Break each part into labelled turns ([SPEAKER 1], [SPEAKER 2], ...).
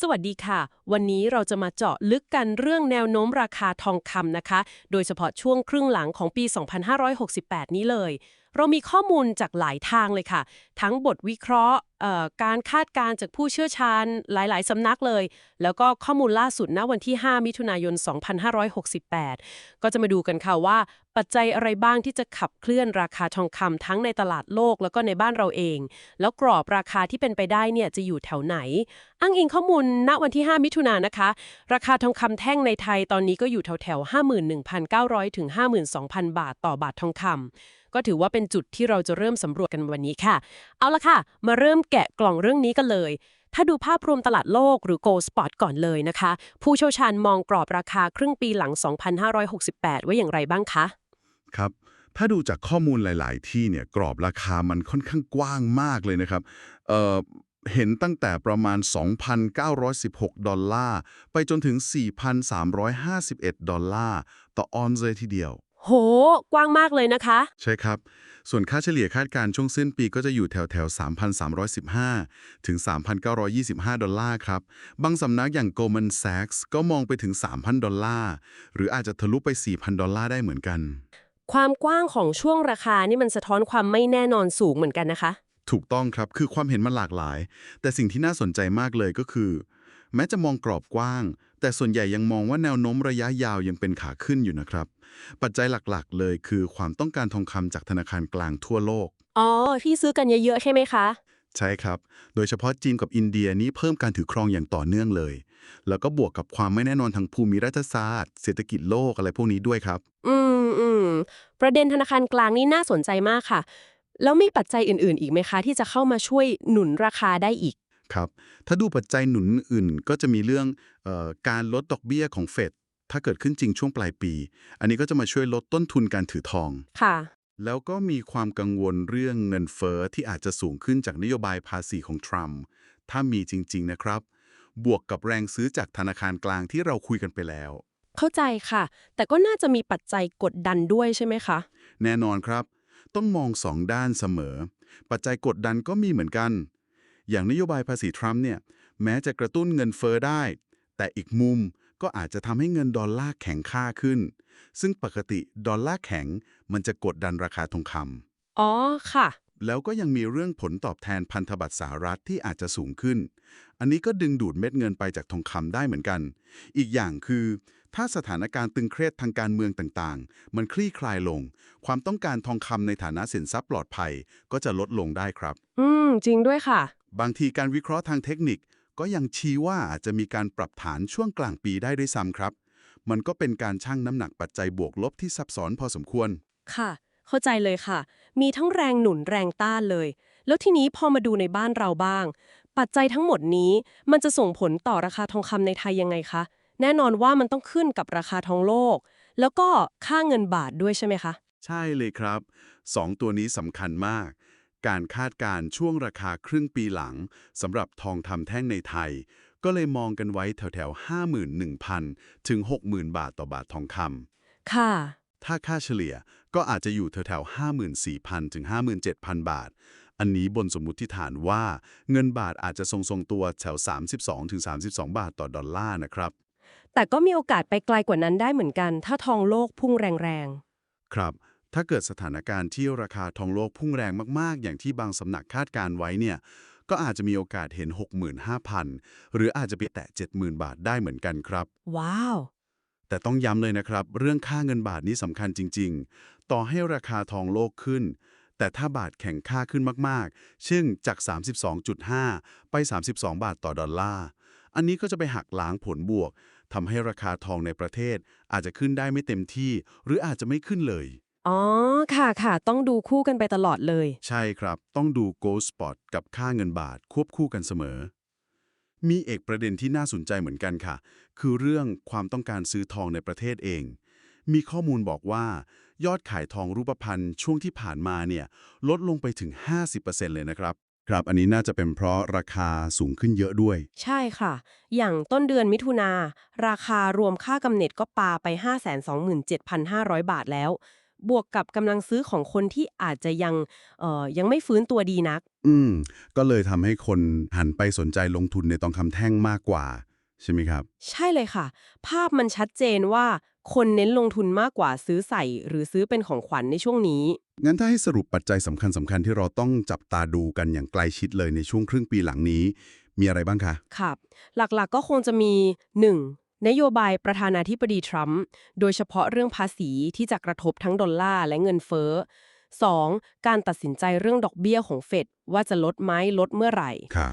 [SPEAKER 1] สวัสดีค่ะ วันนี้เราจะมาเจาะลึกกันเรื่องแนวโน้มราคาทองคำนะคะ โดยเฉพาะช่วงครึ่งหลังของปี 2568 นี้เลย เรามีข้อมูลจากหลายทางเลยค่ะ ทั้งบทวิเคราะห์การคาดการณ์จากผู้เชี่ยวชาญหลาย ๆ สำนักเลย แล้วก็ข้อมูลล่าสุดณวันที่ 5 มิถุนายน 2568 ก็จะมาดูกันค่ะว่า ปัจจัยอะไรบ้างที่จะขับเคลื่อนราคาทองคำทั้งในตลาดโลกแล้วก็ในบ้านเราเอง แล้วกรอบราคาที่เป็นไปได้เนี่ยจะอยู่แถวไหน อ้างอิงข้อมูลณวันที่ 5 มิถุนายนนะคะ ราคาทองคำแท่งในไทยตอนนี้ก็อยู่แถวแถวๆ51,900ถึง52,000 บาทต่อบาททองคำ ก็ถือว่าเป็นจุดที่เราจะเริ่มสำรวจกันวันนี้ค่ะ เอาละค่ะ มาเริ่มแกะกล่องเรื่องนี้กันเลย ถ้าดูภาพรวมตลาดโลกหรือ Gold Spot ก่อนเลยนะคะ ผู้เชี่ยวชาญมองกรอบราคาครึ่งปีหลัง 2,568 ไว้อย่างไรบ้างคะ
[SPEAKER 2] ครับถ้าดูจากข้อมูลหลาย ๆ ที่เนี่ยกรอบราคามันค่อนข้างกว้างมากเลยนะครับเอ่อเห็นตั้งแต่ประมาณ 2,916 ดอลลาร์ ไปจนถึง 4,351 ดอลลาร์ ต่อออนซ์เลยทีเดียว
[SPEAKER 1] โห กว้างมากเลยนะคะ
[SPEAKER 2] ใช่ครับ ส่วนค่าเฉลี่ยคาดการณ์ช่วงสิ้นปีก็จะอยู่แถวแถวๆ3,315 ถึง 3,925 ดอลลาร์ครับ บางสำนักอย่าง Goldman Sachs ก็มองไปถึง 3,000 ดอลลาร์ หรืออาจจะทะลุไป 4,000 ดอลลาร์ได้เหมือนกัน
[SPEAKER 1] ความกว้างของช่วงราคานี่มันสะท้อนความไม่แน่นอนสูงเหมือนกันนะคะ
[SPEAKER 2] ถูกต้องครับ คือความเห็นมันหลากหลาย แต่สิ่งที่น่าสนใจมากเลยก็คือ แม้จะมองกรอบกว้าง แต่ส่วนใหญ่ยังมองว่าแนวโน้มระยะยาวยังเป็นขาขึ้นอยู่นะครับ ปัจจัยหลักๆ เลยคือความต้องการทองคำจากธนาคารกลางทั่วโลก
[SPEAKER 1] อ๋อ ที่ซื้อกันเยอะๆ ใช่ไหมคะ
[SPEAKER 2] ใช่ครับ โดยเฉพาะจีนกับอินเดียนี้เพิ่มการถือครองอย่างต่อเนื่องเลย แล้วก็บวกกับความไม่แน่นอนทางภูมิรัฐศาสตร์ เศรษฐกิจโลกอะไรพวกนี้ด้วยครับ
[SPEAKER 1] อืมอืมประเด็นธนาคารกลางนี่น่าสนใจมากค่ะ แล้วมีปัจจัยอื่น ๆ อีกไหมคะ ที่จะเข้ามาช่วยหนุนราคาได้อีก
[SPEAKER 2] ครับ ถ้าดูปัจจัยหนุนอื่นก็จะมีเรื่องเออการลดดอกเบี้ยของเฟดถ้าเกิดขึ้นจริงช่วงปลายปี อันนี้ก็จะมาช่วยลดต้นทุนการถือทอง
[SPEAKER 1] ค่ะ
[SPEAKER 2] แล้วก็มีความกังวลเรื่องเงินเฟ้อที่อาจจะสูงขึ้นจากนโยบายภาษีของทรัมป์ถ้ามีจริง ๆ นะครับ บวกกับแรงซื้อจากธนาคารกลางที่เราคุยกันไปแล้ว
[SPEAKER 1] เข้าใจค่ะ แต่ก็น่าจะมีปัจจัยกดดันด้วยใช่ไหมคะ
[SPEAKER 2] แน่นอนครับ ต้องมองสองด้านเสมอ ปัจจัยกดดันก็มีเหมือนกัน อย่างนโยบายภาษีทรัมป์เนี่ยแม้จะกระตุ้นเงินเฟอ้อได้ แต่อีกมุมก็อาจจะทำให้เงินดอลลาร์แข็งค่าขึ้น ซึ่งปกติดอลลาร์แข็งมันจะกดดันราคาทองคำ
[SPEAKER 1] อ๋อค่ะ
[SPEAKER 2] แล้วก็ยังมีเรื่องผลตอบแทนพันธบัตรสหรัฐที่อาจจะสูงขึ้น อันนี้ก็ดึงดูดเม็ดเงินไปจากทองคำได้เหมือนกัน อีกอย่างคือ ถ้าสถานการณ์ตึงเครียดทางการเมืองต่างๆ มันคลี่คลายลง ความต้องการทองคำในฐานะสินทรัพย์ปลอดภัยก็จะลดลงได้ครับ
[SPEAKER 1] อืม จริงด้วยค่ะ
[SPEAKER 2] บางทีการวิเคราะห์ทางเทคนิคก็ยังชี้ว่าอาจจะมีการปรับฐานช่วงกลางปีได้ด้วยซ้ำครับ มันก็เป็นการชั่งน้ำหนักปัจจัยบวกลบที่ซับซ้อนพอสมควร
[SPEAKER 1] ค่ะ เข้าใจเลยค่ะ มีทั้งแรงหนุนแรงต้านเลย แล้วทีนี้พอมาดูในบ้านเราบ้าง ปัจจัยทั้งหมดนี้มันจะส่งผลต่อราคาทองคำในไทยยังไงคะ แน่นอนว่ามันต้องขึ้นกับราคาทองโลก แล้วก็ค่าเงินบาทด้วยใช่ไหมคะ
[SPEAKER 2] ใช่เลยครับสองตัวนี้สำคัญมาก การคาดการณ์ช่วงราคาครึ่งปีหลังสำหรับทองคำแท่งในไทย ก็เลยมองกันไว้แถวๆ51,000 ถึง 60,000 บาทต่อบาททองค
[SPEAKER 1] ค่ะำ
[SPEAKER 2] ถ้าค่าเฉลี่ยก็อาจจะอยู่แถวๆ54,000 ถึง 57,000 บาท อันนี้บนสมมุติฐานว่าเงินบาทอาจจะทรงๆตัวแถว 32 ถึง 32 บาทต่อดอลลาร์นะครับ
[SPEAKER 1] แต่ก็มีโอกาสไปไกลกว่านั้นได้เหมือนกัน ถ้าทองโลกพุ่งแรง
[SPEAKER 2] ครับ ถ้าเกิดสถานการณ์ที่ราคาทองโลกพุ่งแรงมาก ๆ อย่างที่บางสำนักคาดการไว้เนี่ย ก็อาจจะมีโอกาสเห็น 65,000 หรืออาจจะไปแตะ 70,000 บาทได้เหมือนกันครับ
[SPEAKER 1] ๆว้าว
[SPEAKER 2] แต่ต้องย้ำเลยนะครับ เรื่องค่าเงินบาทนี้สำคัญจริง ๆ ต่อให้ราคาทองโลกขึ้น แต่ถ้าบาทแข็งค่าขึ้นมาก ๆ เช่นจาก 32.5 ไป 32 บาทต่อดอลลาร์ อันนี้ก็จะไปหักล้างผลบวกทำให้ราคาทองในประเทศอาจจะขึ้นได้ไม่เต็มที่ หรืออาจจะไม่ขึ้นเลย
[SPEAKER 1] อ๋อ ค่ะค่ะ ต้องดูคู่กันไปตลอดเลย
[SPEAKER 2] ใช่ครับ ต้องดู Gold Spot กับค่าเงินบาทควบคู่กันเสมอ มีเอกประเด็นที่น่าสนใจเหมือนกันค่ะ คือเรื่องความต้องการซื้อทองในประเทศเอง มีข้อมูลบอกว่า ยอดขายทองรูปพรรณช่วงที่ผ่านมาเนี่ย ลดลงไปถึง 50%เลยนะครับ ครับ อันนี้น่าจะเป็นเพราะราคาสูงขึ้นเยอะด้วย
[SPEAKER 1] ใช่ค่ะ อย่างต้นเดือนมิถุนาราคารวมค่ากำเนิดก็ปาไป 527,500 บาทแล้ว บวกกับกำลังซื้อของคนที่อาจจะยังเอ่อยังไม่ฟื้นตัวดีนัก
[SPEAKER 2] อืม ก็เลยทำให้คนหันไปสนใจลงทุนในทองคำแท่งมากกว่า ใช่ไหมครับ
[SPEAKER 1] ใช่เลยค่ะ ภาพมันชัดเจนว่าคนเน้นลงทุนมากกว่าซื้อใส่ หรือซื้อเป็นของขวัญในช่วงนี้
[SPEAKER 2] งั้นถ้าให้สรุปปัจจัยสำคัญสำคัญที่เราต้องจับตาดูกันอย่างใกล้ชิดเลยในช่วงครึ่งปีหลังนี้ มีอะไรบ้างคะ
[SPEAKER 1] ครับ หลักๆก็คงจะมี 1. นโยบายประธานาธิบดีทรัมป์โดยเฉพาะเรื่องภาษีที่จะกระทบทั้งดอลลาร์และเงินเฟ้อ 2. การตัดสินใจเรื่องดอกเบี้ยของเฟดว่าจะลดไหมลดเมื่อไหร่
[SPEAKER 2] ค่ะ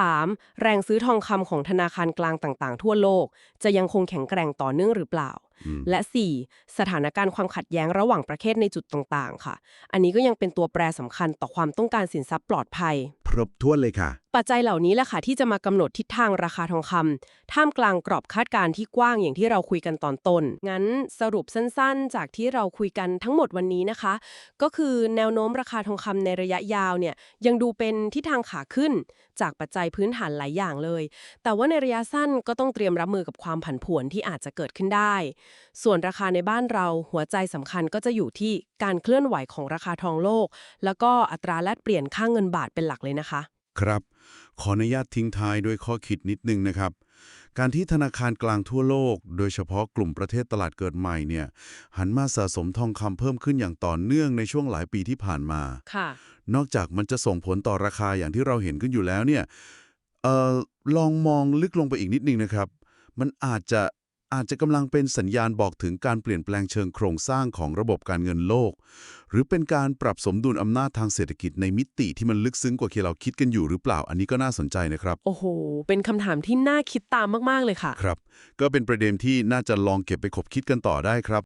[SPEAKER 1] 3. แรงซื้อทองคำของธนาคารกลางต่างๆ ทั่วโลก จะยังคงแข็งแกร่งต่อเนื่องหรือเปล่า
[SPEAKER 2] อืม
[SPEAKER 1] และ 4. สถานการณ์ความขัดแย้งระหว่างประเทศในจุดต่างๆ ค่ะ อันนี้ก็ยังเป็นตัวแปรสำคัญต่อความต้องการสินทรัพย์ปลอดภัย
[SPEAKER 2] ครบถ้วนเลยค่ะ
[SPEAKER 1] ปัจจัยเหล่านี้แหละค่ะที่จะมากำหนดทิศทางราคาทองคำท่ามกลางกรอบคาดการณ์ที่กว้างอย่างที่เราคุยกันตอนต้น งั้นสรุปสั้นๆ จากที่เราคุยกันทั้งหมดวันนี้นะคะ ก็คือแนวโน้มราคาทองคำในระยะยาวเนี่ยยังดูเป็นทิศทางขาขึ้น จากปัจจัยพื้นฐานหลายอย่างเลย แต่ว่าในระยะสั้นก็ต้องเตรียมรับมือกับความผันผวนที่อาจจะเกิดขึ้นได้ ส่วนราคาในบ้านเราหัวใจสำคัญก็จะอยู่ที่การเคลื่อนไหวของราคาทองโลก แล้วก็อัตราแลกเปลี่ยนค่าเงินบาทเป็นหลักเลยนะนะคะ
[SPEAKER 2] ครับ ขออนุญาตทิ้งท้ายด้วยข้อคิดนิดนึงนะครับ การที่ธนาคารกลางทั่วโลก โดยเฉพาะกลุ่มประเทศตลาดเกิดใหม่เนี่ย หันมาสะสมทองคำเพิ่มขึ้นอย่างต่อเนื่องในช่วงหลายปีที่ผ่านมา
[SPEAKER 1] ค่ะ
[SPEAKER 2] นอกจากมันจะส่งผลต่อราคาอย่างที่เราเห็นกันอยู่แล้วเนี่ยเอ่อลองมองลึกลงไปอีกนิดนึงนะครับ มันอาจจะ อาจจะกำลังเป็นสัญญาณบอกถึงการเปลี่ยนแปลงเชิงโครงสร้างของระบบการเงินโลก หรือเป็นการปรับสมดุลอำนาจทางเศรษฐกิจในมิติที่มันลึกซึ้งกว่าที่เราคิดกันอยู่หรือเปล่า อันนี้ก็น่าสนใจนะครับ
[SPEAKER 1] โอ้โห เป็นคำถามที่น่าคิดตามมาก ๆ เลยค่ะ
[SPEAKER 2] ครับ ก็เป็นประเด็นที่น่าจะลองเก็บไปขบคิดกันต่อได้ครับ